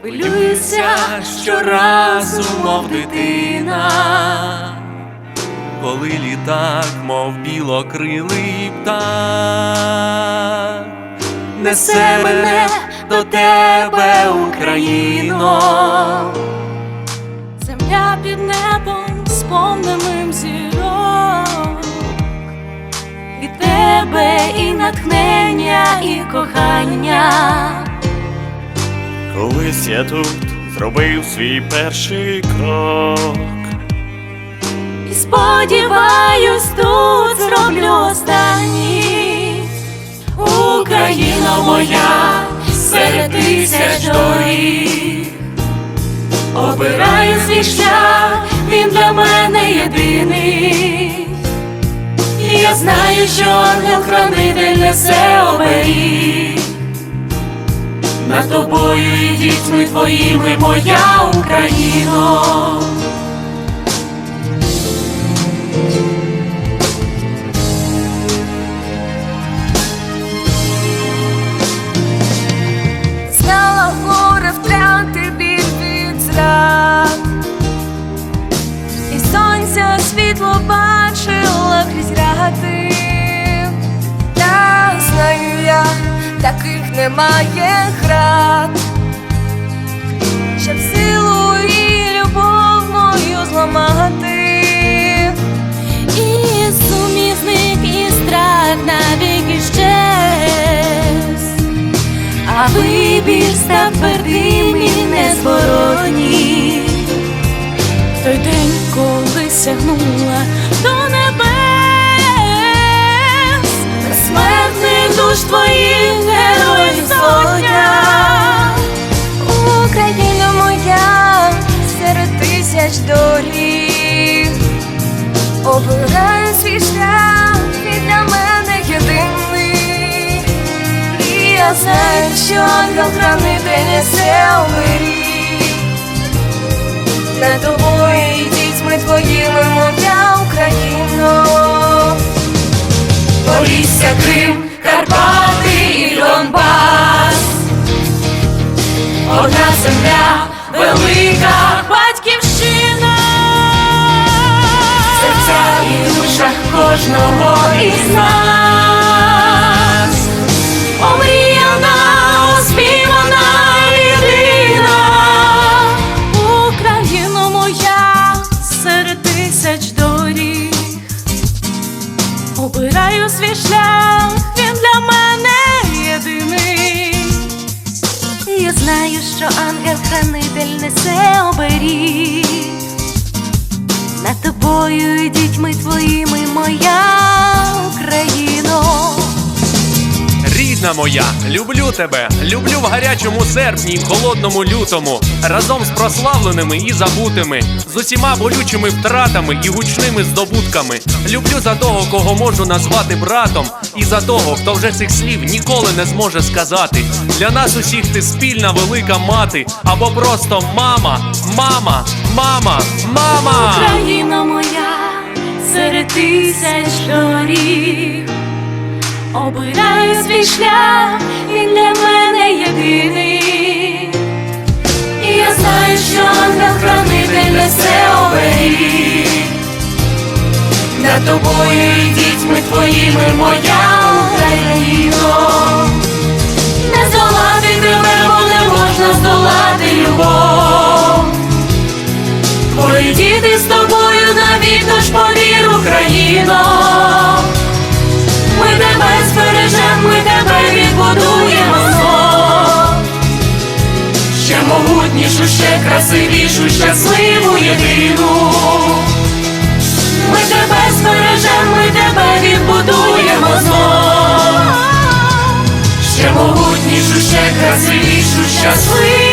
Хвилююся щоразу, мов дитина. коли літак, мов білокрилий птах, Несе мене до тебе, Україно. Земля під небом сповненим зірок. Від тебе і натхнення, і кохання. Колись я тут зробив свій перший крок. І сподіваюсь, тут зроблю останній. Україна моя серед тисяч доріг. Обираю свій шлях, він для мене єдиний. І я знаю, що ангел-хранитель несе оберіг. Над тобою і дітьми твоїми, моя Україно. Знала горе втрати біль від І сонця світло бачила таких немає град. Щоб силу і любов мою зламати. І сумісник, і страх навіки щез а вибір став твердим обираю свій шлях, він для мене єдиний. І я знаю, що ангел-хранитель несе оберіг Над тобою і дітьми твоїми, моя Україно Полісся, Крим, кожного із нас. Омріяна, оспівана єдина Україно моя серед тисяч доріг. Обираю свій шлях, він для мене єдиний. Я знаю, що ангел-хранитель несе оберіг. Над тобою і дітьми твоїми, моя Україно. Рідна моя, люблю тебе, люблю в гарячому серпні, і в холодному лютому, разом з прославленими і забутими, з усіма болючими втратами і гучними здобутками. Люблю за того, кого можу назвати братом, і за того, хто вже цих слів ніколи не зможе сказати. Для нас усіх ти спільна велика мати, або просто мама, мама, мама, мама. Тисяч доріг. Обираю свій шлях, він для мене єдиний. І я знаю, що ангел-хранитель несе оберіг. Над тобою і дітьми твоїми, моя Україно. Не здолати тебе, бо не можна здолати любов. Твої діти з наш повір, Україно. Ми тебе збережем, ми тебе відбудуємо знов. Ще могутнішу, ще красивішу, щасливу єдину. Ми тебе збережем, ми тебе відбудуємо знов. Ще могутнішу, ще красивішу, щасливу.